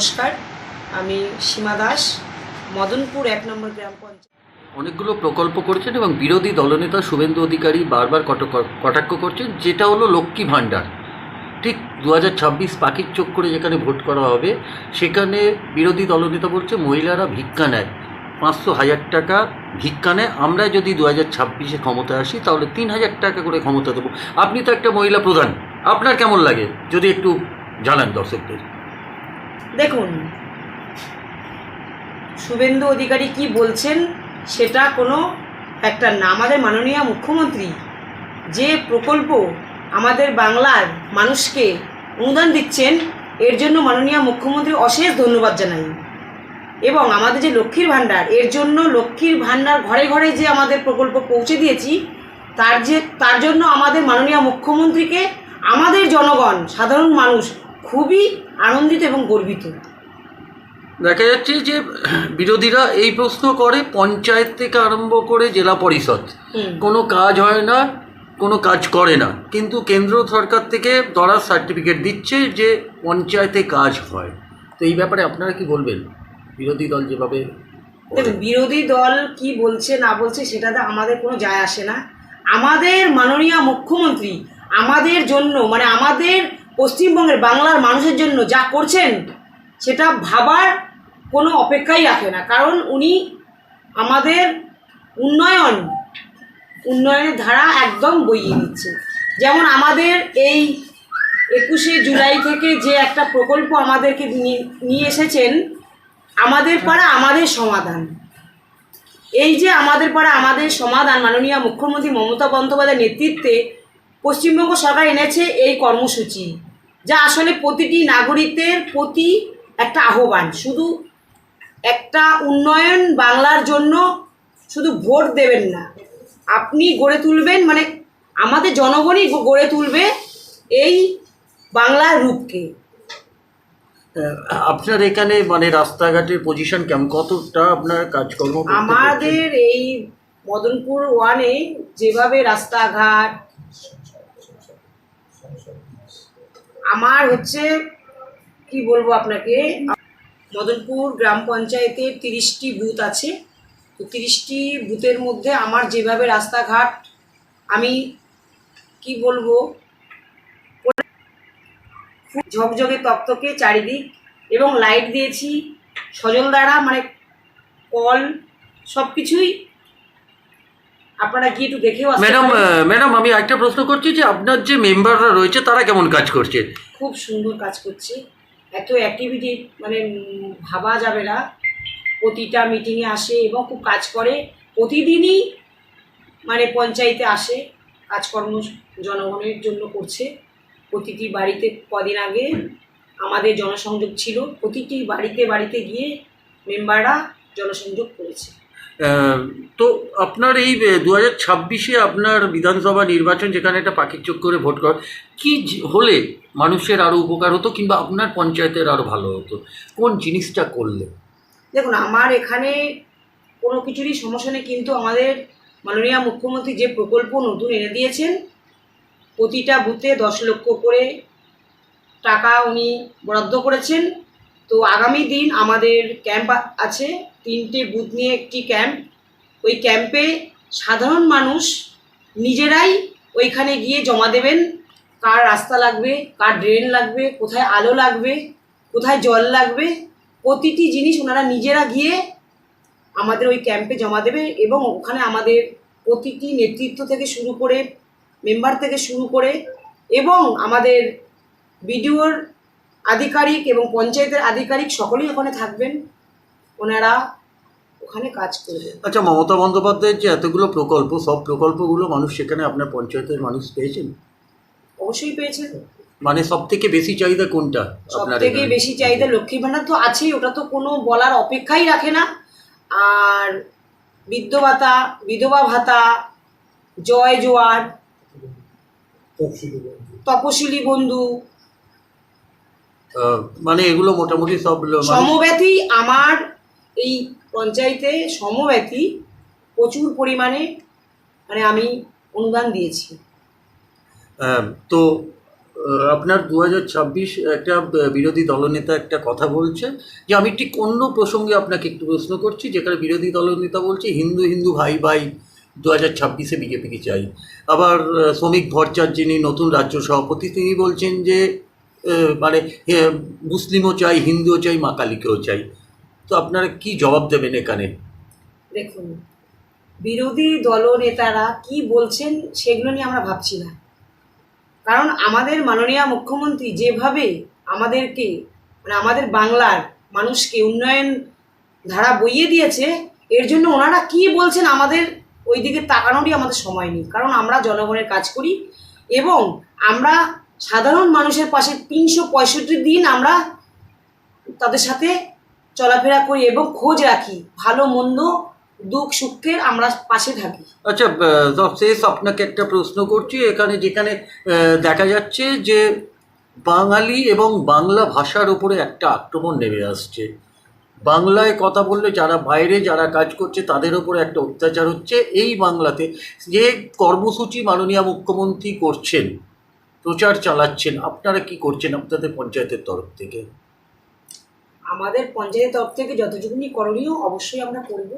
নমস্কার, আমি সীমা দাস, মদনপুর এক নম্বর গ্রাম পঞ্চায়েত। অনেকগুলো প্রকল্প করেছেন এবং বিরোধী দলনেতা শুভেন্দু অধিকারী বারবার কট- কটাক্ষ করছেন, যেটা হলো লক্ষ্মী ভাণ্ডার। ঠিক দু হাজার ছাব্বিশ পাখির চোখ করে যেখানে ভোট করা হবে, সেখানে বিরোধী দলনেতা বলছে, মহিলারা ভিক্ষা নেয়। পাঁচশো হাজার টাকা ভিক্ষা নেয়। আমরা যদি দু হাজার ছাব্বিশে ক্ষমতায় আসি, তাহলে তিন হাজার টাকা করে ক্ষমতা দেবো। আপনি তো একটা মহিলা প্রধান। আপনার কেমন লাগে? যদি একটু জানান দর্শকদের। দেখুন, শুভেন্দু অধিকারী কি বলছেন সেটা কোনো একটা না, আমাদের মাননীয় মুখ্যমন্ত্রী যে প্রকল্প আমাদের বাংলার মানুষকে অনুদান দিচ্ছেন, এর জন্য মাননীয় মুখ্যমন্ত্রী অশেষ ধন্যবাদ জানাই। এবং আমাদের যে লক্ষ্মীর ভাণ্ডার, এর জন্য লক্ষ্মীর ভাণ্ডার ঘরে ঘরে যে আমাদের প্রকল্প পৌঁছে দিয়েছি, তার যে, তার জন্য আমাদের মাননীয় মুখ্যমন্ত্রীকে আমাদের জনগণ, সাধারণ মানুষ খুবই আনন্দিত এবং গর্বিত। দেখা যাচ্ছে যে বিরোধীরা এই প্রশ্ন করে পঞ্চায়েত থেকে আরম্ভ করে জেলা পরিষদ। কোনো কাজ হয় না কোনো কাজ করে না। কিন্তু কেন্দ্র সরকার থেকে ধরার সার্টিফিকেট দিচ্ছে যে পঞ্চায়েতে কাজ হয়। তো এই ব্যাপারে আপনারা কি বলবেন? বিরোধী দল যেভাবে বিরোধী দল কি বলছে না বলছে সেটাতে আমাদের কোনো যায় আসে না। আমাদের মাননীয় মুখ্যমন্ত্রী আমাদের জন্য মানে আমাদের পশ্চিমবঙ্গের বাংলার মানুষের জন্য যা করছেন, সেটা ভাবার কোনো অপেক্ষাই রাখে না। কারণ উনি আমাদের উন্নয়ন, উন্নয়নের ধারা একদম বইয়ে দিচ্ছে। যেমন আমাদের এই একুশে জুলাই থেকে যে একটা প্রকল্প আমাদেরকে নিয়ে- এসেছেন, আমাদের পাড়া আমাদের সমাধান। এই যে আমাদের পাড়া আমাদের সমাধান, মাননীয় মুখ্যমন্ত্রী মমতা বন্দ্যোপাধ্যায়ের নেতৃত্বে পশ্চিমবঙ্গ সরকার এনেছে এই কর্মসূচি। যা আসলে প্রতিটি নাগরিকদের প্রতি একটা আহ্বান। শুধু একটা উন্নয়ন বাংলার জন্য শুধু ভোট দেবেন না। আপনি গড়ে তুলবেন মানে আমাদের জনগণই গড়ে তুলবে এই বাংলার রূপকে। আপনার এখানে মানে রাস্তাঘাটের পজিশন কেমন? কতটা আপনার কাজকর্ম আমাদের এই মদনপুর ওয়ানে যেভাবে রাস্তাঘাট আমার হচ্ছে, কি বলব আপনাকে? মদনপুর গ্রাম পঞ্চায়েতের তিরিশটি বুথ আছে। তো তিরিশটি বুথের মধ্যে আমার যেভাবে রাস্তাঘাট, আমি কি বলব? ঝকঝকে তকতকে চারিদিক এবং লাইট দিয়েছি। সজল দ্বারা মানে কল সব কিছুই আপনারা গিয়ে একটু দেখেও ম্যাডাম ম্যাডাম আমি একটা প্রশ্ন করছি যে আপনার যে মেম্বাররা রয়েছে তারা কেমন কাজ করছে? খুব সুন্দর কাজ করছে। এত অ্যাক্টিভিটি মানে ভাবা যাবে না। প্রতিটা মিটিংয়ে আসে এবং খুব কাজ করে। প্রতিদিনই মানে পঞ্চায়েতে আসে। কাজকর্ম জনগণের জন্য করছে। প্রতিটি বাড়িতে কদিন আগে আমাদের জনসংযোগ ছিল। প্রতিটি বাড়িতে বাড়িতে গিয়ে মেম্বাররা জনসংযোগ করেছে। তো আপনার এই দু হাজার ছাব্বিশে আপনার বিধানসভা নির্বাচন যেখানে একটা পাখির চোখ করে ভোট কর, কি হলে মানুষের আরও উপকার হতো কিংবা আপনার পঞ্চায়েতের আরও ভালো হতো? কোন জিনিসটা করলে? দেখুন, আমার এখানে কোনো কিছুরই সমস্যা নেই, কিন্তু আমাদের মাননীয় মুখ্যমন্ত্রী যে প্রকল্প নতুন এনে দিয়েছেন, প্রতিটা বুথে দশ লক্ষ করে টাকা উনি বরাদ্দ করেছেন। তো আগামী দিন আমাদের ক্যাম্প আছে তিনটে বুথ নিয়ে একটি ক্যাম্প। ওই ক্যাম্পে সাধারণ মানুষ নিজেরাই ওইখানে গিয়ে জমা দেবেন কার রাস্তা লাগবে, কার ড্রেন লাগবে, কোথায় আলো লাগবে, কোথায় জল লাগবে। প্রতিটি জিনিস ওনারা নিজেরা গিয়ে আমাদের ওই ক্যাম্পে জমা দেবে এবং ওখানে আমাদের প্রতিটি নেতৃত্ব থেকে শুরু করে মেম্বার থেকে শুরু করে এবং আমাদের বিডিওর আধিকারিক এবং পঞ্চায়েতের আধিকারিক সকলেই ওখানে থাকবেন। ওনারা ওখানে কাজ করবেন। আচ্ছা মমতা বন্দ্যোপাধ্যায়ের যে এতগুলো প্রকল্প সব প্রকল্পগুলো মানুষ সেখানে আপনার পঞ্চায়েতের মানুষ পেয়েছেন? অবশ্যই পেয়েছেন। মানে সব থেকে বেশি চাহিদা কোনটা সব থেকে বেশি চাহিদা লক্ষ্মী ভাণ্ডার তো আছেই ওটা তো কোনো বলার অপেক্ষাই রাখে না। আর বৃদ্ধ ভাতা বিধবা ভাতা জয় জোয়ার তপশিলি বন্ধু। মানে এগুলো মোটামুটি সব লো- সমব্যথী আমার এই পঞ্চায়েতে সমব্যথী প্রচুর পরিমাণে মানে আমি অনুদান দিয়েছি। আহ, তো আপনার দু হাজার ছাব্বিশ একটা বিরোধী দলনেতা একটা কথা বলছে যে আমি ঠিক অন্য প্রসঙ্গে আপনাকে একটু প্রশ্ন করছি যেখানে বিরোধী দলনেতা বলছে হিন্দু হিন্দু ভাই ভাই দু হাজার ছাব্বিশে বিজেপিকে চাই। আবার শ্রমিক ভট্টাচার্য যিনি নতুন রাজ্য সভাপতি তিনি বলছেন যে মানে মুসলিমও চাই হিন্দুও চাই মা কালীকেও চাই। তো আপনারা কি জবাব দেবেন এখানে? দেখুন, বিরোধী দলনেতারা কি বলছেন সেগুলো নিয়ে আমরা ভাবছি না। কারণ আমাদের মাননীয় মুখ্যমন্ত্রী যেভাবে আমাদেরকে মানে আমাদের বাংলার মানুষকে উন্নয়ন ধারা বইয়ে দিয়েছে, এর জন্য ওনারা কি বলছেন আমাদের ওই দিকে তাকানোরই আমাদের সময় নেই। কারণ আমরা জনগণের কাজ করি এবং আমরা সাধারণ মানুষের পাশে তিনশো পঁয়ষট্টি দিন আমরা তাদের সাথে চলাফেরা করি এবং খোঁজ রাখি। ভালো, মন্দ, দুঃখ, সুখের আমরা পাশে থাকি। আচ্ছা শেষ, আপনাকে একটা প্রশ্ন করছি। এখানে, যেখানে দেখা যাচ্ছে যে বাঙালি এবং বাংলা ভাষার উপরে একটা আক্রমণ নেমে আসছে। বাংলায় কথা বললে যারা বাইরে, যারা কাজ করছে, তাদের উপরে একটা অত্যাচার হচ্ছে এই বাংলাতে। যে কর্মসূচি মাননীয় মুখ্যমন্ত্রী করছেন, প্রচার চালাচ্ছেন, আপনারা কি করছেন আপনাদের পঞ্চায়েতের তরফ থেকে? আমাদের পঞ্চায়েত তরফ থেকে যতটুকুনি করণীয় অবশ্যই আমরা করব।